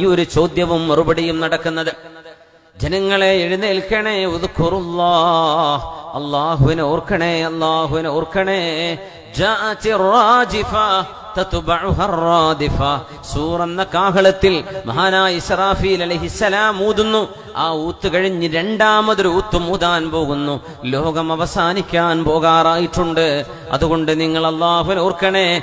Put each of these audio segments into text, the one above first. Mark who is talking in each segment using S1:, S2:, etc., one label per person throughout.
S1: ഈ ഒരു ചോദ്യവും മറുപടിയും നടക്കുന്നത്. ജനങ്ങളെ എഴുന്നേൽക്കണേ അള്ളാഹുവിനെ ഓർക്കണേ അള്ളാഹുവിനെ ഓർക്കണേ. സൂർ എന്ന കാഹളത്തിൽ മഹാനായ ഇസ്രാഫീൽ അലൈഹിസ്സലാം ഊതുന്നു. ആ ഊത്ത് കഴിഞ്ഞ് രണ്ടാമതൊരു ഊത്തും മൂതാൻ പോകുന്നു. ലോകം അവസാനിക്കാൻ പോകാറായിട്ടുണ്ട്. അതുകൊണ്ട് നിങ്ങൾ അള്ളാഹുവിനെ ഓർക്കണേ.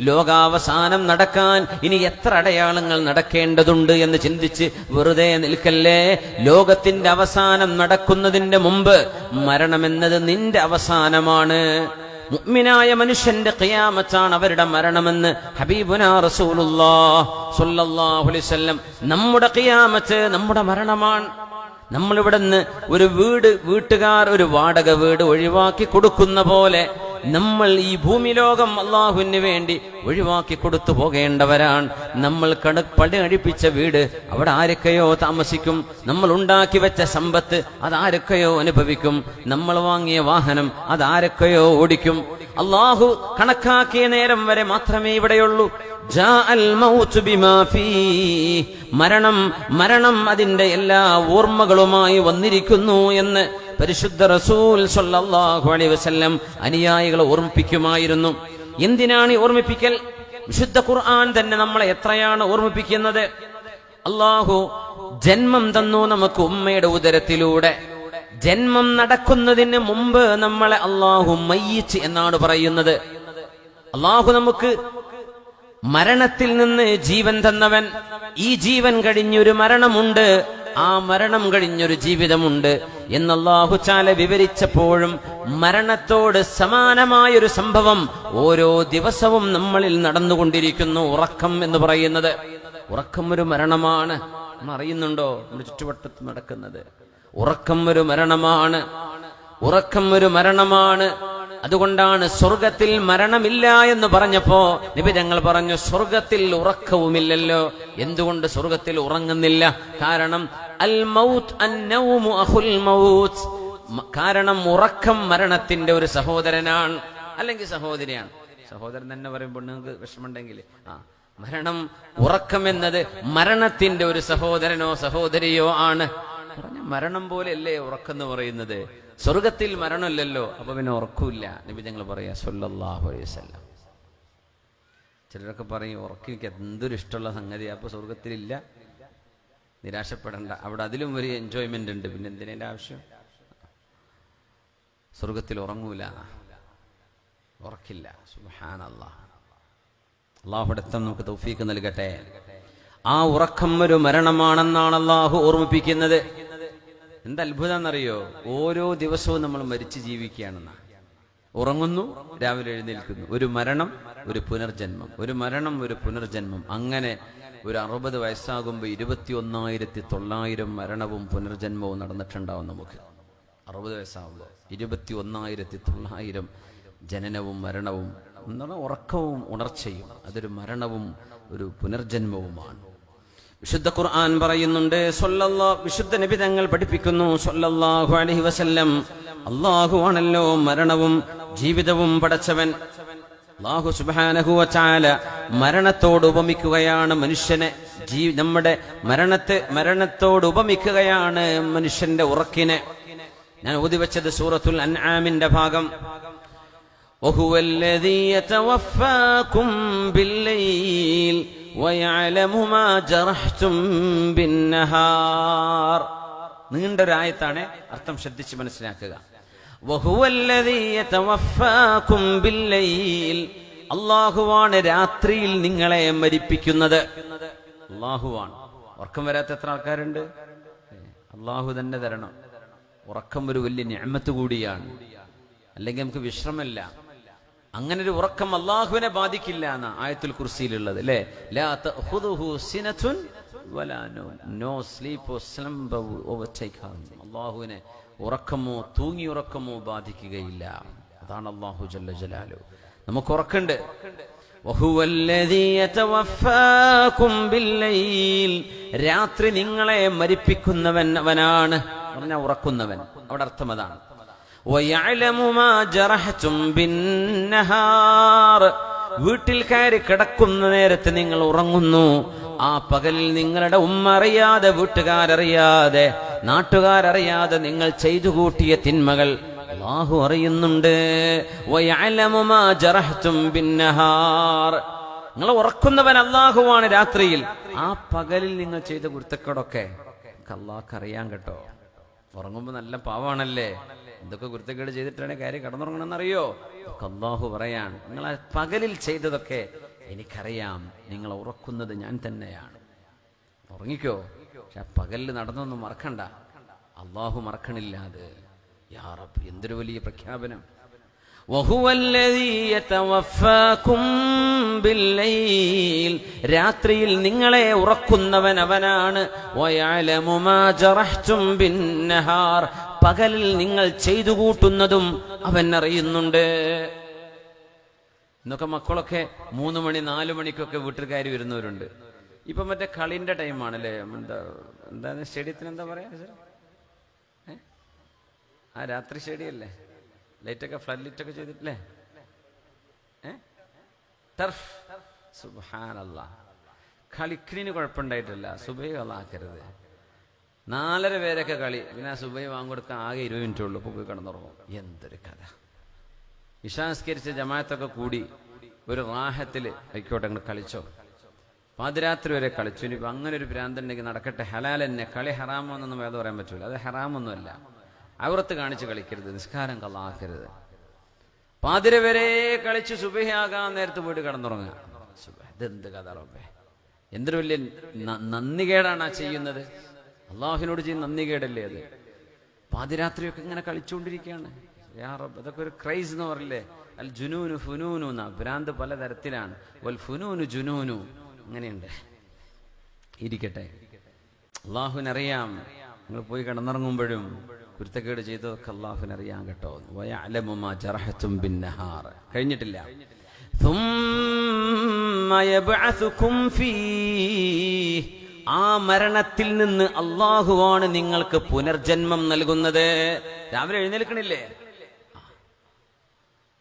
S1: ലോകാവസാനം നടക്കാൻ ഇനി എത്ര അടയാളങ്ങൾ നടക്കേണ്ടതുണ്ട് എന്ന് ചിന്തിച്ച് വെറുതെ നിൽക്കല്ലേ? ലോകത്തിന്റെ അവസാനം നടക്കുന്നതിന്റെ മുമ്പ് മരണമെന്നത് നിന്റെ അവസാനമാണ്. മുഅ്മിനായ മനുഷ്യന്റെ ഖിയാമത്താണ് അവരുടെ മരണമെന്ന് ഹബീബുനാ റസൂലുള്ളാഹ് സ്വല്ലല്ലാഹു അലൈഹി വസല്ലം നമ്മുടെ ഖിയാമത്ത് നമ്മുടെ മരണമാണ്. നമ്മൾ ഇവിടുന്ന് ഒരു വീട് വീട്ടുകാർ ഒരു വാടക വീട് ഒഴിവാക്കി കൊടുക്കുന്ന പോലെ നമ്മൾ ഈ ഭൂമി ലോകം അള്ളാഹുവിന് വേണ്ടി ഒഴിവാക്കി കൊടുത്തു പോകേണ്ടവരാണ്. നമ്മൾ കട പടി വീട് അവിടെ ആരൊക്കെയോ താമസിക്കും. നമ്മൾ ഉണ്ടാക്കി വെച്ച സമ്പത്ത് അതാരൊക്കെയോ അനുഭവിക്കും. നമ്മൾ വാങ്ങിയ വാഹനം അതാരൊക്കെയോ ഓടിക്കും. അള്ളാഹു കണക്കാക്കിയ നേരം വരെ മാത്രമേ ഇവിടെയുള്ളൂ. മരണം മരണം അതിന്റെ എല്ലാ ഓർമ്മകളുമായി വന്നിരിക്കുന്നു എന്ന് പരിശുദ്ധ റസൂൽ സല്ലല്ലാഹു അലൈഹി വസല്ലം അനുയായികളെ ഓർമ്മിപ്പിക്കുമായിരുന്നു. എന്തിനാണ് ഓർമ്മിപ്പിക്കൽ? വിശുദ്ധ ഖുർആൻ തന്നെ നമ്മളെ എത്രയാണ് ഓർമ്മിപ്പിക്കുന്നത്? അള്ളാഹു ജന്മം തന്നു നമുക്ക് ഉമ്മയുടെ ഉദരത്തിലൂടെ. ജന്മം നടക്കുന്നതിന് മുമ്പ് നമ്മളെ അള്ളാഹു മയ്യിച്ച് എന്നാണ് പറയുന്നത്. അള്ളാഹു നമുക്ക് മരണത്തിൽ നിന്ന് ജീവൻ തന്നവൻ. ഈ ജീവൻ കഴിഞ്ഞൊരു മരണമുണ്ട്. ആ മരണം കഴിഞ്ഞൊരു ജീവിതമുണ്ട്. എന്നല്ലാഹു ചാല വിവരിച്ചപ്പോഴും മരണത്തോട് സമാനമായൊരു സംഭവം ഓരോ ദിവസവും നമ്മളിൽ നടന്നുകൊണ്ടിരിക്കുന്നു ഉറക്കം എന്ന് പറയുന്നത്. ഉറക്കം ഒരു മരണമാണ് അറിയുന്നുണ്ടോ നമ്മുടെ ചുറ്റുവട്ടത്ത് നടക്കുന്നത്. ഉറക്കം ഒരു മരണമാണ്. ഉറക്കം ഒരു മരണമാണ്. അതുകൊണ്ടാണ് സ്വർഗത്തിൽ മരണമില്ല എന്ന് പറഞ്ഞപ്പോ നബി ഞങ്ങൾ പറഞ്ഞു സ്വർഗത്തിൽ ഉറക്കവുമില്ലല്ലോ. എന്തുകൊണ്ട് സ്വർഗത്തിൽ ഉറങ്ങുന്നില്ല? കാരണം അൽ മൗത്ത് അഹുൽ മൗത്ത്. കാരണം ഉറക്കം മരണത്തിന്റെ ഒരു സഹോദരനാണ്. അല്ലെങ്കിൽ സഹോദരിയാണ്. സഹോദരൻ തന്നെ പറയുമ്പോൾ നിങ്ങൾക്ക് വിഷമമുണ്ടെങ്കിൽ ആ മരണം ഉറക്കം എന്നത് മരണത്തിന്റെ ഒരു സഹോദരനോ സഹോദരിയോ ആണ്. മരണം പോലെയല്ലേ ഉറക്കെന്ന് പറയുന്നത്? സ്വർഗത്തിൽ മരണമില്ലല്ലോ അപ്പൊ പിന്നെ ഉറക്കൂല്ല. നബി ഞങ്ങൾ പറയാ സൊല്ലാഹു അലൈഹി വസല്ലം. ചിലരൊക്കെ പറയും ഉറക്കിക്ക് എന്തൊരു ഇഷ്ടമുള്ള സംഗതി അപ്പൊ സ്വർഗത്തിലില്ല. നിരാശപ്പെടണ്ട. അവിടെ അതിലും ഒരു എൻജോയ്മെന്റ് ഉണ്ട്. പിന്നെ എന്തിനേന്റെ ആവശ്യം? സ്വർഗത്തിൽ ഉറങ്ങൂല. ഉറക്കില്ല. സുബ്ഹാനല്ലാ. അള്ളാഹുടത്തം നമുക്ക് തൗഫീക്ക് നൽകട്ടെ. ആ ഉറക്കം ഒരു മരണമാണെന്നാണ് അള്ളാഹു ഓർമ്മിപ്പിക്കുന്നത്. എന്ത് അത്ഭുതം എന്നറിയോ ഓരോ ദിവസവും നമ്മൾ മരിച്ചു ജീവിക്കുകയാണെന്നാ. ഉറങ്ങുന്നു രാവിലെ എഴുന്നേൽക്കുന്നു. ഒരു മരണം ഒരു പുനർജന്മം. ഒരു മരണം ഒരു പുനർജന്മം. അങ്ങനെ ഒരു അറുപത് വയസ്സാകുമ്പോൾ ഇരുപത്തി ഒന്നായിരത്തി തൊള്ളായിരം മരണവും പുനർജന്മവും നടന്നിട്ടുണ്ടാവും നമുക്ക്. അറുപത് വയസ്സാകുമ്പോൾ ഇരുപത്തി ഒന്നായിരത്തി തൊള്ളായിരം ജനനവും മരണവും എന്ന് പറഞ്ഞാൽ ഉറക്കവും ഉണർച്ചയും. അതൊരു മരണവും ഒരു പുനർജന്മവുമാണ്. വിശുദ്ധ ഖുർആൻ പറയുന്നുണ്ട് സ്വല്ലല്ലാ വിശുദ്ധ നബി തങ്ങൾ പഠിപ്പിക്കുന്നു സ്വല്ലല്ലാഹു അലൈഹി വസല്ലം അള്ളാഹു ആണല്ലോ മരണവും ജീവിതവും പടച്ചവൻ അള്ളാഹു സുബ്ഹാനഹു വതആല മരണത്തോട് ഉപമിക്കുകയാണ് മനുഷ്യനെ ജീ നമ്മുടെ മരണത്തെ മരണത്തോട് ഉപമിക്കുകയാണ് മനുഷ്യന്റെ ഉറക്കിനെ ഞാൻ ഓതി വെച്ചത് സൂറത്തുൽ അൻആമിന്റെ ഭാഗം وهو الذي يتوفاكم بالليل വയാലമുമാ ജറഹ്തും ബിന്നഹാർ. ആയത്താണ് അർത്ഥം ശ്രദ്ധിച്ച് മനസ്സിലാക്കുക. അള്ളാഹുവാണ് രാത്രിയിൽ നിങ്ങളെ മരിപ്പിക്കുന്നത്. അള്ളാഹുവാണ്. ഉറക്കം വരാത്ത എത്ര ആൾക്കാരുണ്ട്? അള്ളാഹു തന്നെ തരണം. ഉറക്കം ഒരു വലിയ ഞാമത്ത് കൂടിയാണ്. അല്ലെങ്കിൽ നമുക്ക് വിശ്രമമില്ല. അങ്ങനെ ഒരു ഉറക്കം അള്ളാഹുവിനെ ബാധിക്കില്ല എന്ന ആയത്തുൽ കുർസിയിലുള്ളത് അല്ലേ? അള്ളാഹുവിനെ ഉറക്കമോ തൂങ്ങി ഉറക്കമോ ബാധിക്കുകയില്ല. അതാണ് അള്ളാഹു ജല്ല ജലാലു. നമുക്ക് ഉറക്കുണ്ട്. രാത്രി നിങ്ങളെ മരിപ്പിക്കുന്നവൻ അവനാണ്. പറഞ്ഞ ഉറക്കുന്നവൻ. അവിടെ അർത്ഥം അതാണ്. വീട്ടിൽ കയറി കിടക്കുന്ന നേരത്ത് നിങ്ങൾ ഉറങ്ങുന്നു. ആ പകലിൽ നിങ്ങളുടെ ഉമ്മ അറിയാതെ വീട്ടുകാരറിയാതെ നാട്ടുകാരറിയാതെ നിങ്ങൾ ചെയ്തു കൂട്ടിയ തിന്മകൾ അള്ളാഹു അറിയുന്നുണ്ട്. നിങ്ങൾ ഉറക്കുന്നവൻ അള്ളാഹുവാണ് രാത്രിയിൽ. ആ പകലിൽ നിങ്ങൾ ചെയ്ത കുരുത്തക്കേടൊക്കെ അള്ളാഹ് അറിയാൻ കേട്ടോ. ഉറങ്ങുമ്പോ നല്ല പാവാണല്ലേ? എന്തൊക്കെ കുരുത്തക്കേട് ചെയ്തിട്ടാണ് കാര്യം കടന്നുറങ്ങണമെന്നറിയോ അള്ളാഹു പറയാണ് നിങ്ങൾ പകലിൽ ചെയ്തതൊക്കെ എനിക്കറിയാം. നിങ്ങൾ ഉറക്കുന്നത് ഞാൻ തന്നെയാണ്. ഉറങ്ങിക്കോ? പക്ഷെ ആ പകലിൽ നടന്നൊന്നും മറക്കണ്ട. അള്ളാഹു മറക്കണില്ലാതെ യാറപ്പ് എന്തൊരു വലിയ പ്രഖ്യാപനം. രാത്രിയിൽ നിങ്ങളെ ഉറക്കുന്നവൻ അവനാണ് പകലിൽ നിങ്ങൾ ചെയ്തു കൂട്ടുന്നതും അവൻ അറിയുന്നുണ്ട് ഇന്നൊക്കെ മക്കളൊക്കെ മൂന്ന് മണി നാല് മണിക്കൊക്കെ വീട്ടിൽ വരുന്നവരുണ്ട്. ഇപ്പൊ മറ്റേ കളിന്റെ ടൈമാണ് അല്ലേ എന്താ എന്താണ് സ്റ്റേഡിയത്തിന് എന്താ പറയാ ആ രാത്രി സ്റ്റേഡിയല്ലേ? ലൈറ്റൊക്കെ ഫ്ലഡ് ലൈറ്റ് ഒക്കെ ചെയ്തിട്ടില്ലേ ടർഫ്. സുബാനല്ല കളിക്കിന് കുഴപ്പമുണ്ടായിട്ടില്ല. സുബൈ അല്ലാക്കരുത് നാലര പേരൊക്കെ കളി. പിന്നെ സുബൈ വാങ്ങിക്കൊടുക്കാൻ ആകെ ഇരുപത് മിനിറ്റ് ഉള്ളൂ. പോയി കിടന്നുറങ്ങും. എന്തൊരു കഥ. ഇഷാസ്കരിച്ച ജമാഅത്തൊക്കെ കൂടി ഒരു റാഹത്തിൽ ആയിക്കോട്ടെ അങ്ങോട്ട് കളിച്ചോ. പാതിരാത്രി വരെ കളിച്ചു. ഇനിയിപ്പോൾ അങ്ങനെ ഒരു ഭ്രാന്തുണ്ടെങ്കിൽ നടക്കട്ടെ. ഹലാൽ തന്നെ. കളി ഹറാമോന്നൊന്നും വേദം പറയാൻ പറ്റൂല. അത് ഹറാമൊന്നുമല്ല. അവർത്ത് കാണിച്ച് കളിക്കരുത്. നിസ്കാരം കള്ളാക്കരുത്. പാതിര വരെ കളിച്ച് സുബഹിയാകാൻ നേരത്ത് പോയിട്ട് കിടന്നുറങ്ങുക. ഇതെന്ത് കഥ റബ്ബേ. എന്തൊരു വലിയ നന്ദി നന്ദികേടാണ് ആ ചെയ്യുന്നത്. അള്ളാഹുവിനോട് ചെയ്യുന്ന നന്ദികേടല്ലേ അത് പാതിരാത്രിയൊക്കെ ഇങ്ങനെ കളിച്ചുകൊണ്ടിരിക്കുകയാണ് യാ റബ്ബ് അതൊക്കെ ഒരു ക്രൈസ് എന്ന് പറയില്ലേ അൽ ജുനൂനു ഫുനൂനു എന്നാ ഭ്രാന്ത് പലതരത്തിലാണ് വൽ ഫുനൂനു ജുനൂനു അങ്ങനെയുണ്ട് ഇരിക്കട്ടെ അള്ളാഹുവിനറിയാം നിങ്ങൾ പോയി കിടന്നിറങ്ങുമ്പോഴും കുരുത്തക്കേട് ചെയ്തതൊക്കെ അള്ളാഹുവിനറിയാം കേട്ടോ വയഅലമു മാ ജറഹത്തും ബിന്നഹാർ കഴിഞ്ഞിട്ടില്ല ثم يبعثكم فيه ആ മരണത്തിൽ നിന്ന് അള്ളാഹുവാണ് നിങ്ങൾക്ക് പുനർജന്മം നൽകുന്നത്. രാവിലെ എഴുന്നേൽക്കണില്ലേ?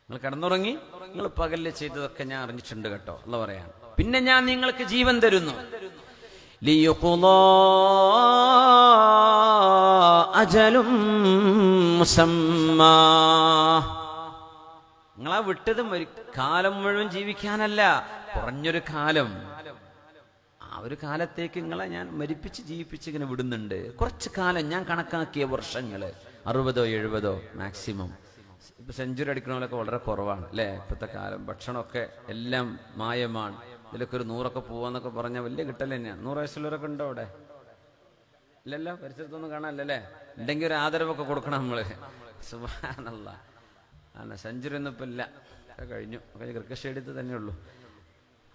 S1: നിങ്ങൾ കിടന്നുറങ്ങി നിങ്ങൾ പകലിൽ ചെയ്തതൊക്കെ ഞാൻ അറിഞ്ഞിട്ടുണ്ട് കേട്ടോ എന്ന് പറയാം പിന്നെ ഞാൻ നിങ്ങൾക്ക് ജീവൻ തരുന്നു. അജലും നിങ്ങളാ വിട്ടതും ഒരു കാലം മുഴുവൻ ജീവിക്കാനല്ല കുറഞ്ഞൊരു കാലം. ആ ഒരു കാലത്തേക്ക് നിങ്ങളെ ഞാൻ മരിപ്പിച്ച് ജീവിപ്പിച്ച് ഇങ്ങനെ വിടുന്നുണ്ട്. കുറച്ച് കാലം ഞാൻ കണക്കാക്കിയ വർഷങ്ങൾ അറുപതോ എഴുപതോ മാക്സിമം ഇപ്പൊ സെഞ്ചുറി അടിക്കണമല്ലൊക്കെ വളരെ കുറവാണ് അല്ലേ? ഇപ്പോഴത്തെ കാലം. ഭക്ഷണമൊക്കെ എല്ലാം മായമാണ്. ഇതിലൊക്കെ ഒരു നൂറൊക്കെ പോവാന്നൊക്കെ പറഞ്ഞാൽ വലിയ കിട്ടൽ തന്നെയാണ് നൂറ് വയസ്സുള്ളവരൊക്കെ ഉണ്ടോ അവിടെ? ഇല്ലല്ലോ പരിസരത്തൊന്നും കാണാനല്ലേ ഉണ്ടെങ്കിൽ ഒരു ആദരവൊക്കെ കൊടുക്കണം നമ്മൾ. സുബാനല്ല അല്ല സെഞ്ചുറി ഒന്നും ഇപ്പം ഇല്ല. കഴിഞ്ഞു. ഒക്കെ ക്രിക്കറ്റ് സ്റ്റേഡിയത്തിൽ തന്നെ ഉള്ളൂ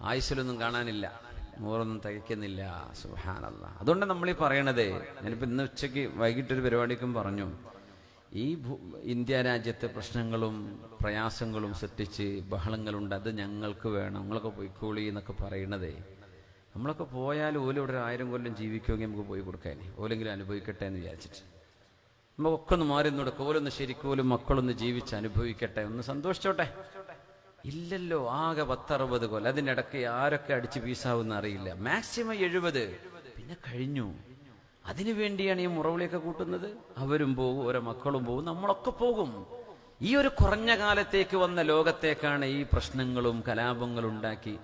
S1: ആയുസ്സിലൊന്നും കാണാനില്ല. നൂറൊന്നും തികയ്ക്കുന്നില്ല സുഹാനല്ല അതുകൊണ്ട് നമ്മൾ ഈ പറയണത് ഞാനിപ്പോൾ ഇന്ന് ഉച്ചയ്ക്ക് വൈകിട്ടൊരു പരിപാടിക്കും പറഞ്ഞു. ഈ ഇന്ത്യ രാജ്യത്തെ പ്രശ്നങ്ങളും പ്രയാസങ്ങളും സൃഷ്ടിച്ച് ബഹളങ്ങളുണ്ട് അത് ഞങ്ങൾക്ക് വേണം. നമ്മളൊക്കെ പൊയ്ക്കോളി എന്നൊക്കെ പറയണതേ. നമ്മളൊക്കെ പോയാൽ ഓലും ഇവിടെ ആയിരം കൊല്ലം ജീവിക്കുമെങ്കിൽ നമുക്ക് പോയി കൊടുക്കാനേ. ഓലെങ്കിലും അനുഭവിക്കട്ടെ എന്ന് വിചാരിച്ചിട്ട്. നമുക്കൊക്കെ ഒന്ന് മാറി നിന്നോട് ഓലൊന്ന് ശരിക്കോലും മക്കളൊന്ന് ജീവിച്ച് അനുഭവിക്കട്ടെ. ഒന്ന് സന്തോഷിച്ചോട്ടെ. ഇല്ലല്ലോ ആകെ പത്തറുപത് കൊല്ലം. അതിനിടയ്ക്ക് ആരൊക്കെ അടിച്ച് പീസാവുന്ന അറിയില്ല. മാക്സിമം എഴുപത്. പിന്നെ കഴിഞ്ഞു. അതിനു വേണ്ടിയാണ് ഈ മുറവിളിയൊക്കെ കൂട്ടുന്നത്. അവരും പോകും ഓരോ മക്കളും പോകും നമ്മളൊക്കെ പോകും. ഈ ഒരു കുറഞ്ഞ കാലത്തേക്ക് വന്ന ലോകത്തേക്കാണ് ഈ പ്രശ്നങ്ങളും കലാപങ്ങളും ഉണ്ടാക്കി.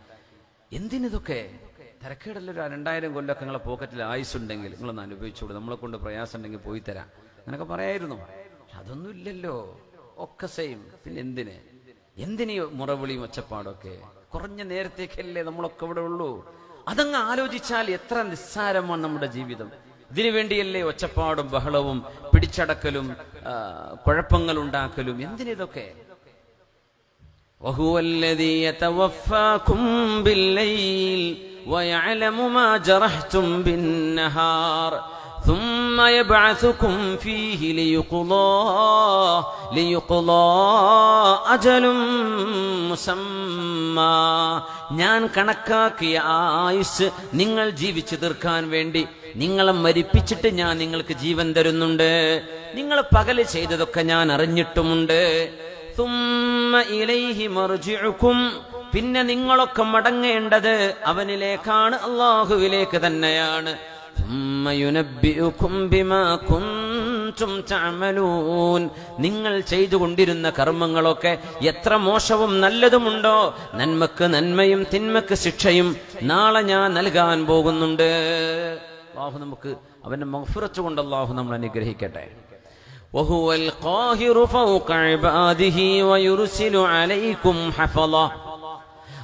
S1: എന്തിനിതൊക്കെ? തിരക്കേടല്ലോ രണ്ടായിരം കൊല്ലമൊക്കെ നിങ്ങളെ പോക്കറ്റിൽ ആയുസുണ്ടെങ്കിൽ നിങ്ങളൊന്ന് അനുഭവിച്ചോളൂ നമ്മളെ കൊണ്ട് പ്രയാസം ഉണ്ടെങ്കിൽ പോയി തരാം. അങ്ങനൊക്കെ പറയായിരുന്നു. അതൊന്നും ഇല്ലല്ലോ. ഒക്കെ സെയിം പിന്നെ എന്തിന്? എന്തിനീ മുറവിളിയും ഒച്ചപ്പാടൊക്കെ കുറഞ്ഞ നേരത്തേക്കല്ലേ നമ്മളൊക്കെ ഇവിടെ ഉള്ളൂ അതങ്ങ് ആലോചിച്ചാൽ എത്ര നിസ്സാരമാണ് നമ്മുടെ ജീവിതം ഇതിനു വേണ്ടിയല്ലേ ഒച്ചപ്പാടും ബഹളവും പിടിച്ചടക്കലും ആ, കുഴപ്പങ്ങൾ ഉണ്ടാക്കലും എന്തിനിതൊക്കെ وهو الذي يتوفاكم بالليل ويعلم ما جرحتم بالنهار ثم يبعثكم فيه ليقضى ليقضى أجل مسمى ഞാൻ കണക്കാക്കിയ ആ ആയുസ് നിങ്ങൾ ജീവിച്ചു തീർക്കാൻ വേണ്ടി നിങ്ങളെ മരിപ്പിച്ചിട്ട് ഞാൻ നിങ്ങൾക്ക് ജീവൻ തരുന്നുണ്ട് നിങ്ങൾ പകല് ചെയ്തതൊക്കെ ഞാൻ അറിഞ്ഞിട്ടുമുണ്ട് ثم إليه مرجعكم പിന്നെ നിങ്ങളൊക്കെ മടങ്ങേണ്ടത് അവനിലേക്കാണ് അള്ളാഹുവിലേക്ക് തന്നെയാണ് ثم ينبئكم بما كنتم تعملون നിങ്ങൾ ചെയ്തുകൊണ്ടിരുന്ന കർമ്മങ്ങളൊക്കെ എത്ര മോശവും നല്ലതുമുണ്ടോ നന്മക്ക് നന്മയും തിന്മക്ക് ശിക്ഷയും നാളെ ഞാൻ നൽകാൻ പോകുന്നുണ്ട് അള്ളാഹു നമുക്ക് അവന്റെ മഹഫുറച്ചു കൊണ്ട് അള്ളാഹു നമ്മൾ അനുഗ്രഹിക്കട്ടെ وهو القاهر فوق عباده ويرسل عليكم حفظه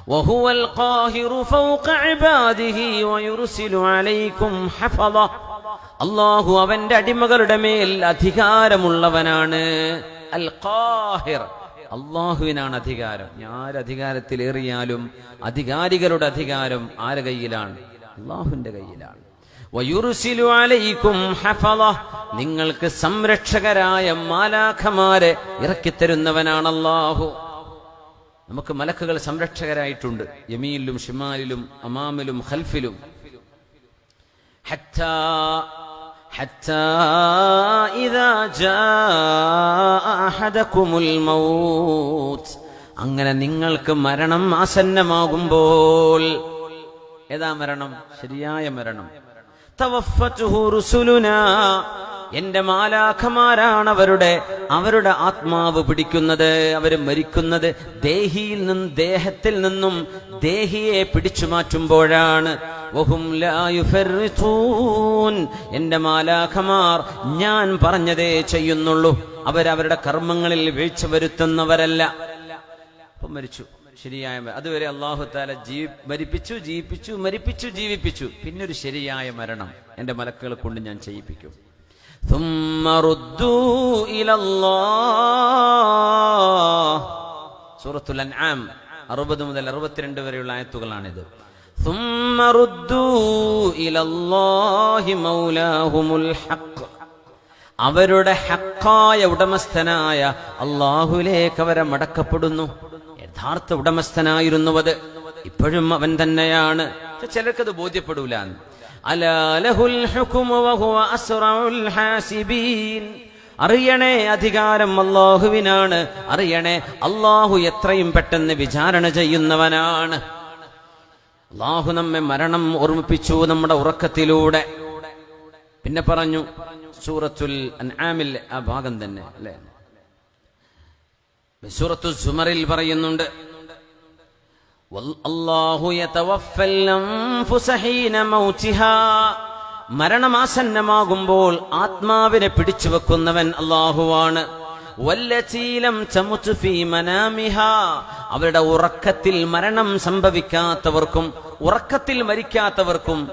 S1: وهو القاهر فوق عباده ويرسل عليكم حفظه അള്ളാഹു അവന്റെ അടിമകളുടെ മേൽ അധികാരമുള്ളവനാണ് അൽ ഖാഹിർ അള്ളാഹുവിനാണ് അധികാരം ഞാൻ അധികാരത്തിലേറിയാലും അധികാരികളുടെ അധികാരം ആരുടെ കയ്യിലാണ് അള്ളാഹുവിന്റെ കയ്യിലാണ് വയുറുസിലു അലൈക്കും ഹഫള നിങ്ങൾക്ക് സംരക്ഷകരായ മാലാഖമാരെ ഇറക്കിത്തരുന്നവനാണ് അള്ളാഹു നമുക്ക് മലക്കുകൾ സംരക്ഷകരായിട്ടുണ്ട് യമീനിലും ഷിമാലിലും അമാമിലും ഖൽഫിലും حتى حتى إذا جاء أحدكم الموت അങ്ങനെ നിങ്ങൾക്ക് മരണം ആസന്നമാകുമ്പോൾ ഏതാ മരണം ശരിയായ മരണം തവഫത്തുഹു റുസുലുനാ എന്റെ മാലാഖമാരാണ് അവരുടെ അവരുടെ ആത്മാവ് പിടിക്കുന്നത് അവർ മരിക്കുന്നത് ദേഹിയിൽ നിന്നും ദേഹത്തിൽ നിന്നും ദേഹിയെ പിടിച്ചു മാറ്റുമ്പോഴാണ്. എന്റെ മാലാഖമാർ ഞാൻ പറഞ്ഞതേ ചെയ്യുന്നുള്ളൂ. അവരവരുടെ കർമ്മങ്ങളിൽ വീഴ്ച വരുത്തുന്നവരല്ല. മരിച്ചു. ശരിയായ അതുവരെ അള്ളാഹു താല ജീ മരിപ്പിച്ചു ജീവിപ്പിച്ചു മരിപ്പിച്ചു ജീവിപ്പിച്ചു. പിന്നൊരു ശരിയായ മരണം എന്റെ മലക്കുകളെ കൊണ്ട് ഞാൻ ചെയ്യിപ്പിക്കും. ثم ردوا إلى الله സൂറത്തുൽ അൻആം അറുപത് മുതൽ അറുപത്തിരണ്ട് വരെയുള്ള ആയത്തുകളാണിത് ثم ردوا إلى الله مولاهم الحق അവരുടെ ഹക്കായ ഉടമസ്ഥനായ അള്ളാഹുലേക്ക് അവരെ മടക്കപ്പെടുന്നു യഥാർത്ഥ ഉടമസ്ഥനായിരുന്നു അത് ഇപ്പോഴും അവൻ തന്നെയാണ് പക്ഷെ ചിലർക്കത് ബോധ്യപ്പെടൂല അറിയണേ അധികാരം അള്ളാഹുവിനാണ് അറിയണേ അള്ളാഹു എത്രയും പെട്ടെന്ന് വിചാരണ ചെയ്യുന്നവനാണ്. അള്ളാഹു നമ്മെ മരണം ഓർമ്മിപ്പിച്ചു നമ്മുടെ ഉറക്കത്തിലൂടെ. പിന്നെ പറഞ്ഞു സൂറത്തുൽ അൻആമിൽ ആ ഭാഗം തന്നെ അല്ലേ? സൂറത്തുൽ സുമറിൽ പറയുന്നുണ്ട് മരണമാസന്നമാകുമ്പോൾ ആത്മാവിനെ പിടിച്ചു വെക്കുന്നവൻ അള്ളാഹുവാണ് അവരുടെ ഉറക്കത്തിൽ മരണം സംഭവിക്കാത്തവർക്കും ഉറക്കത്തിൽ മരിക്കാത്തവർക്കും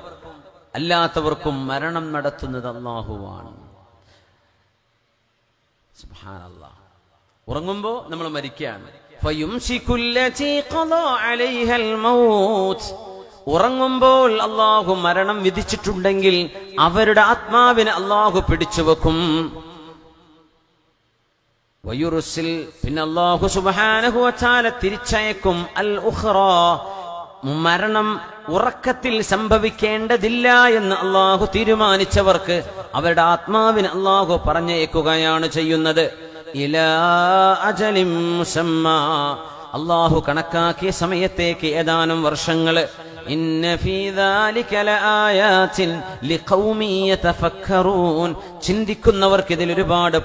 S1: അല്ലാത്തവർക്കും മരണം നടത്തുന്നത് അള്ളാഹുവാണ് സുബ്ഹാനല്ലാഹ്. ഉറങ്ങുമ്പോ നമ്മൾ മരിക്കുകയാണ്. ഉറങ്ങുമ്പോൾ അള്ളാഹു മരണം വിധിച്ചിട്ടുണ്ടെങ്കിൽ അവരുടെ ആത്മാവിനെ അള്ളാഹു പിടിച്ചു വെക്കും. വയുറുസിൽ പിന്നെ അള്ളാഹു സുബ്ഹാനഹു വതആല തിരിച്ചയക്കും. അൽ ഉഹ്റോ മരണം ഉറക്കത്തിൽ സംഭവിക്കേണ്ടതില്ല എന്ന് അള്ളാഹു തീരുമാനിച്ചവർക്ക് അവരുടെ ആത്മാവിന് അള്ളാഹു പറഞ്ഞേക്കുകയാണ് ചെയ്യുന്നത്. അള്ളാഹു കണക്കാക്കിയ സമയത്തേക്ക് ഏതാനും വർഷങ്ങൾ ചിന്തിക്കുന്നവർക്കിതിൽ ഒരുപാട്